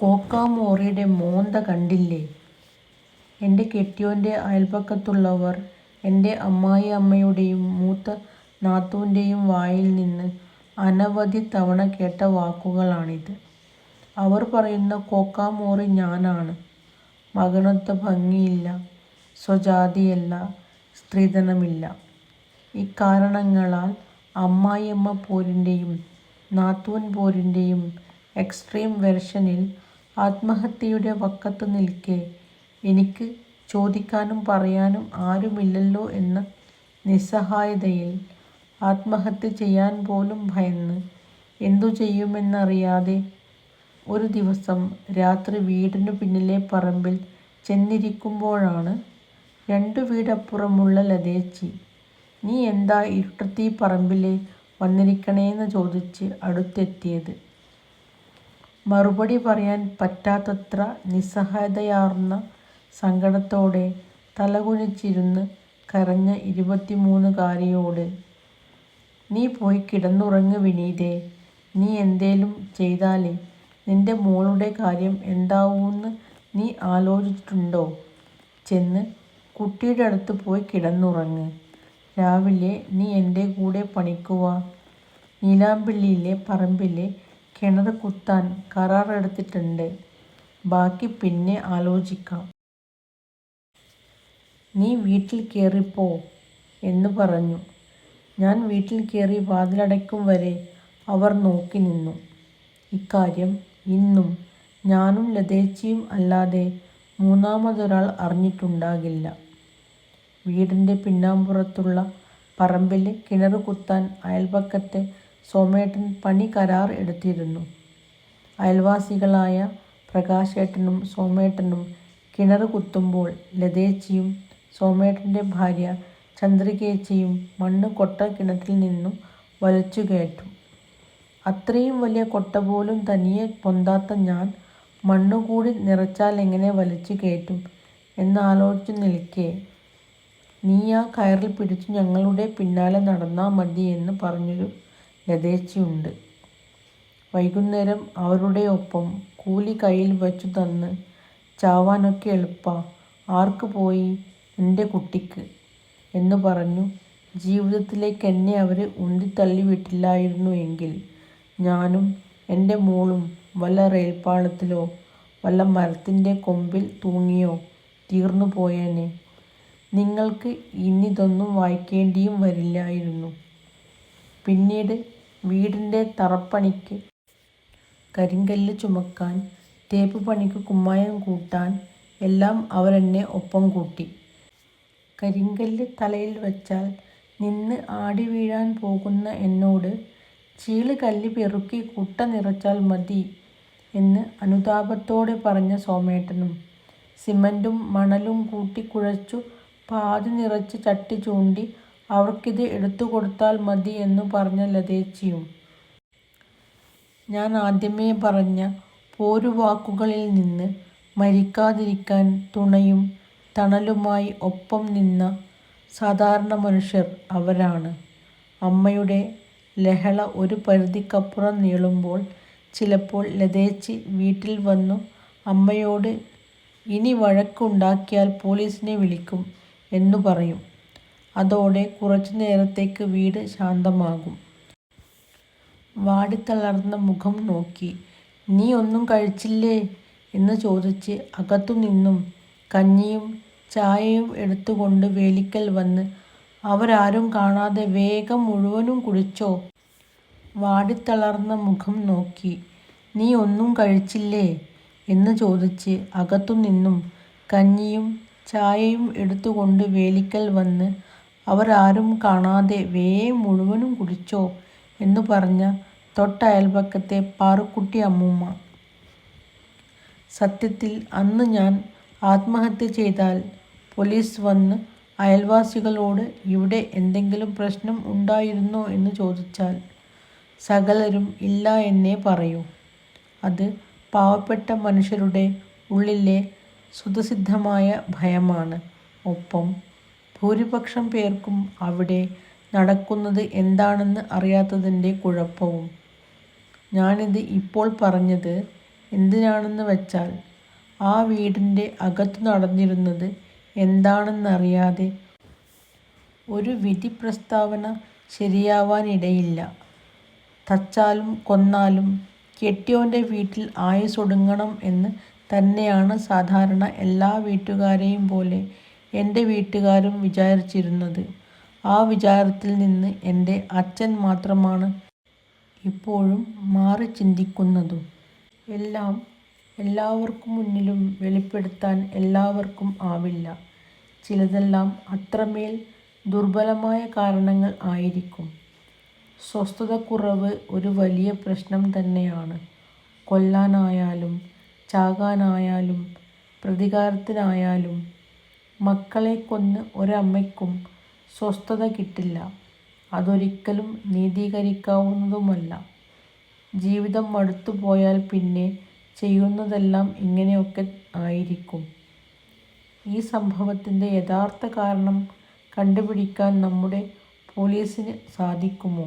കോക്കാമോറിയുടെ മോന്ത കണ്ടില്ലേ. എന്റെ കെട്ടിയോന്റെ അയൽപക്കത്തുള്ളവർ എന്റെ അമ്മായി അമ്മയുടെയും മൂത്ത നാത്തൂന്റെയും വായിൽ നിന്ന് അനവധി തവണ കേട്ട വാക്കുകളാണിത്. അവർ പറയുന്ന കോക്കാമോറി ഞാനാണ്. മകനൊത്ത ഭംഗിയില്ല, സ്വജാതിയല്ല, സ്ത്രീധനമില്ല. ഇക്കാരണങ്ങളാൽ അമ്മായിയമ്മ പോരിന്റെയും നാത്തൂൻ പോരിന്റെയും എക്സ്ട്രീം വെർഷനിൽ ആത്മഹത്യയുടെ വക്കത്ത് നിൽക്കെ എനിക്ക് ചോദിക്കാനും പറയാനും ആരുമില്ലല്ലോ എന്ന നിസ്സഹായതയിൽ ആത്മഹത്യ ചെയ്യാൻ പോലും ഭയന്ന് എന്തു ചെയ്യുമെന്നറിയാതെ ഒരു ദിവസം രാത്രി വീടിനു പിന്നിലെ പറമ്പിൽ ചെന്നിരിക്കുമ്പോഴാണ് രണ്ടു വീടപ്പുറമുള്ള ലതേച്ചി നീ എന്താ ഇരുട്ടത്തീ പറമ്പിലെ വന്നിരിക്കണേന്ന് ചോദിച്ച് അടുത്തെത്തിയത്. മറുപടി പറയാൻ പറ്റാത്തത്ര നിസ്സഹായതയാർന്ന സങ്കടത്തോടെ തലകുനിച്ചിരുന്ന് കരഞ്ഞ ഇരുപത്തിമൂന്നുകാരിയോട് നീ പോയി കിടന്നുറങ്ങ് വിനീതേ. നീ എന്തേലും ചെയ്താലേ നിന്റെ മോളുടെ കാര്യം എന്താവൂന്ന് നീ ആലോചിച്ചിട്ടുണ്ടോ? ചെന്ന് കുട്ടിയുടെ അടുത്ത് പോയി കിടന്നുറങ്ങ്. രാവിലെ നീ എന്റെ കൂടെ പണിക്കുവാ നീലാമ്പിള്ളിയിലെ പറമ്പിലെ പറമ്പിൽ കിണറ് കുത്താൻ കരാറെടുത്തിട്ടുണ്ട് ബാക്കി പിന്നെ ആലോചിക്കാം. നീ വീട്ടിൽ കയറിപ്പോ എന്ന് പറഞ്ഞു. ഞാൻ വീട്ടിൽ കയറി വാതിലടയ്ക്കും വരെ അവർ നോക്കി നിന്നു. ഇക്കാര്യം ഇന്നും ഞാനും ലതേച്ചിയും അല്ലാതെ മൂന്നാമതൊരാൾ അറിഞ്ഞിട്ടുണ്ടാകില്ല. വീടിന്റെ പിന്നാമ്പുറത്തുള്ള പറമ്പിൽ കിണറ് കുത്താൻ അയൽപക്കത്തെ സോമേട്ടൻ പണി കരാർ എടുത്തിരുന്നു. അയൽവാസികളായ പ്രകാശേട്ടനും സോമേട്ടനും കിണർ കുത്തുമ്പോൾ ലതേച്ചിയും സോമേട്ടന്റെ ഭാര്യ ചന്ദ്രികേച്ചിയും മണ്ണ് കൊട്ട കിണറ്റിൽ നിന്നും വലിച്ചു കയറ്റും. അത്രയും വലിയ കൊട്ട പോലും തനിയെ പൊന്താത്ത ഞാൻ മണ്ണുകൂടി നിറച്ചാൽ എങ്ങനെ വലിച്ചു കയറ്റും എന്നാലോചിച്ചു നിൽക്കെ ആ കയറിൽ പിടിച്ചു ഞങ്ങളുടെ പിന്നാലെ നടന്നാൽ മതി എന്ന് പറഞ്ഞൊരു ലതേച്ചിയുണ്ട്. വൈകുന്നേരം അവരുടെ ഒപ്പം കൂലി കയ്യിൽ വച്ചു തന്ന് ചാവാനൊക്കെ എളുപ്പാ ആർക്ക് പോയി എന്റെ കുട്ടിക്ക് എന്ന് പറഞ്ഞു ജീവിതത്തിലേക്ക് എന്നെ അവർ ഉന്തിത്തള്ളി വിട്ടില്ലായിരുന്നു എങ്കിൽ ഞാനും എന്റെ മോളും വല്ല റെയിൽപ്പാളത്തിലോ വല്ല മരത്തിന്റെ കൊമ്പിൽ തൂങ്ങിയോ തീർന്നു പോയേനെ. നിങ്ങൾക്ക് ഇന്നിതൊന്നും വായിക്കേണ്ടിയും വരില്ലായിരുന്നു. പിന്നീട് വീടിന്റെ തറപ്പണിക്ക് കരിങ്കല്ല് ചുമക്കാൻ തേപ്പ് പണിക്ക് കുമ്മായം കൂട്ടാൻ എല്ലാം അവരെന്നെ ഒപ്പം കൂട്ടി. കരിങ്കല്ല് തലയിൽ വച്ചാൽ നിന്ന് ആടി വീഴാൻ പോകുന്ന എന്നോട് ചീൾ കല്ല് പെറുക്കി കുട്ട നിറച്ചാൽ മതി എന്ന് അനുതാപത്തോടെ പറഞ്ഞ സോമേട്ടനും സിമന്റും മണലും കൂട്ടി കുഴച്ചു പാതി നിറച്ച് ചട്ടി ചൂണ്ടി അവർക്കിത് എടുത്തു കൊടുത്താൽ മതി എന്നു പറഞ്ഞ ലതേച്ചിയും ഞാൻ ആദ്യമേ പറഞ്ഞ പോരുവാക്കുകളിൽ നിന്ന് മരിക്കാതിരിക്കാൻ തുണയും തണലുമായി ഒപ്പം നിന്ന സാധാരണ മനുഷ്യർ അവരാണ്. അമ്മയുടെ ലഹള ഒരു പരിധിക്കപ്പുറം നീളുമ്പോൾ ചിലപ്പോൾ ലതേച്ചി വീട്ടിൽ വന്നു അമ്മയോട് ഇനി വഴക്കുണ്ടാക്കിയാൽ പോലീസിനെ വിളിക്കും എന്നു പറയും. അതോടെ കുറച്ചു നേരത്തേക്ക് വീട് ശാന്തമാകും. വാടിത്തളർന്ന മുഖം നോക്കി നീ ഒന്നും കഴിച്ചില്ലേ എന്ന് ചോദിച്ച് അകത്തു നിന്നും കഞ്ഞിയും ചായയും എടുത്തുകൊണ്ട് വേലിക്കൽ വന്ന് അവരാരും കാണാതെ വേഗം മുഴുവനും കുടിച്ചോ. വാടിത്തളർന്ന മുഖം നോക്കി നീ ഒന്നും കഴിച്ചില്ലേ എന്ന് ചോദിച്ച് അകത്തു നിന്നും കഞ്ഞിയും ചായയും എടുത്തുകൊണ്ട് വേലിക്കൽ വന്ന് അവരാരും കാണാതെ വേം മുഴുവനും കുടിച്ചോ എന്ന് പറഞ്ഞ തൊട്ടയൽപക്കത്തെ പാറുക്കുട്ടി അമ്മൂമ്മ. സത്യത്തിൽ അന്ന് ഞാൻ ആത്മഹത്യ ചെയ്താൽ പോലീസ് വന്ന് അയൽവാസികളോട് ഇവിടെ എന്തെങ്കിലും പ്രശ്നം ഉണ്ടായിരുന്നോ എന്ന് ചോദിച്ചാൽ സകലരും ഇല്ല എന്നേ പറയൂ. അത് പാവപ്പെട്ട മനുഷ്യരുടെ ഉള്ളിലെ സ്വതസിദ്ധമായ ഭയമാണ്. ഒപ്പം ഭൂരിപക്ഷം പേർക്കും അവിടെ നടക്കുന്നത് എന്താണെന്ന് അറിയാത്തതിന്റെ കുഴപ്പവും. ഞാനിത് ഇപ്പോൾ പറഞ്ഞത് എന്തിനാണെന്ന് വച്ചാൽ ആ വീടിന്റെ അകത്ത് നടന്നിരുന്നത് എന്താണെന്നറിയാതെ ഒരു വിധി പ്രസ്താവന ശരിയാവാനിടയില്ല. തച്ചാലും കൊന്നാലും കെട്ടിയോന്റെ വീട്ടിൽ ആയുസ്സൊടുങ്ങണം എന്ന് തന്നെയാണ് സാധാരണ എല്ലാ വീട്ടുകാരെയും പോലെ എന്റെ വീട്ടുകാരും വിചാരിച്ചിരുന്നത്. ആ വിചാരത്തിൽ നിന്ന് എന്റെ അച്ഛൻ മാത്രമാണ് ഇപ്പോഴും മാറി ചിന്തിക്കുന്നതും. എല്ലാം എല്ലാവർക്കും മുന്നിലും വെളിപ്പെടുത്താൻ എല്ലാവർക്കും ആവില്ല. ചിലതെല്ലാം അത്രമേൽ ദുർബലമായ കാരണങ്ങൾ ആയിരിക്കും. സ്വസ്ഥതക്കുറവ് ഒരു വലിയ പ്രശ്നം തന്നെയാണ്. കൊല്ലാനായാലും ചാകാനായാലും പ്രതികാരത്തിനായാലും. മക്കളെ കൊന്ന് ഒരമ്മയ്ക്കും സ്വസ്ഥത കിട്ടില്ല. അതൊരിക്കലും നീതീകരിക്കാവുന്നതുമല്ല. ജീവിതം മടുത്തു പോയാൽ പിന്നെ ചെയ്യുന്നതെല്ലാം ഇങ്ങനെയൊക്കെ ആയിരിക്കും. ഈ സംഭവത്തിന്റെ യഥാർത്ഥ കാരണം കണ്ടുപിടിക്കാൻ നമ്മുടെ പോലീസിന് സാധിക്കുമോ?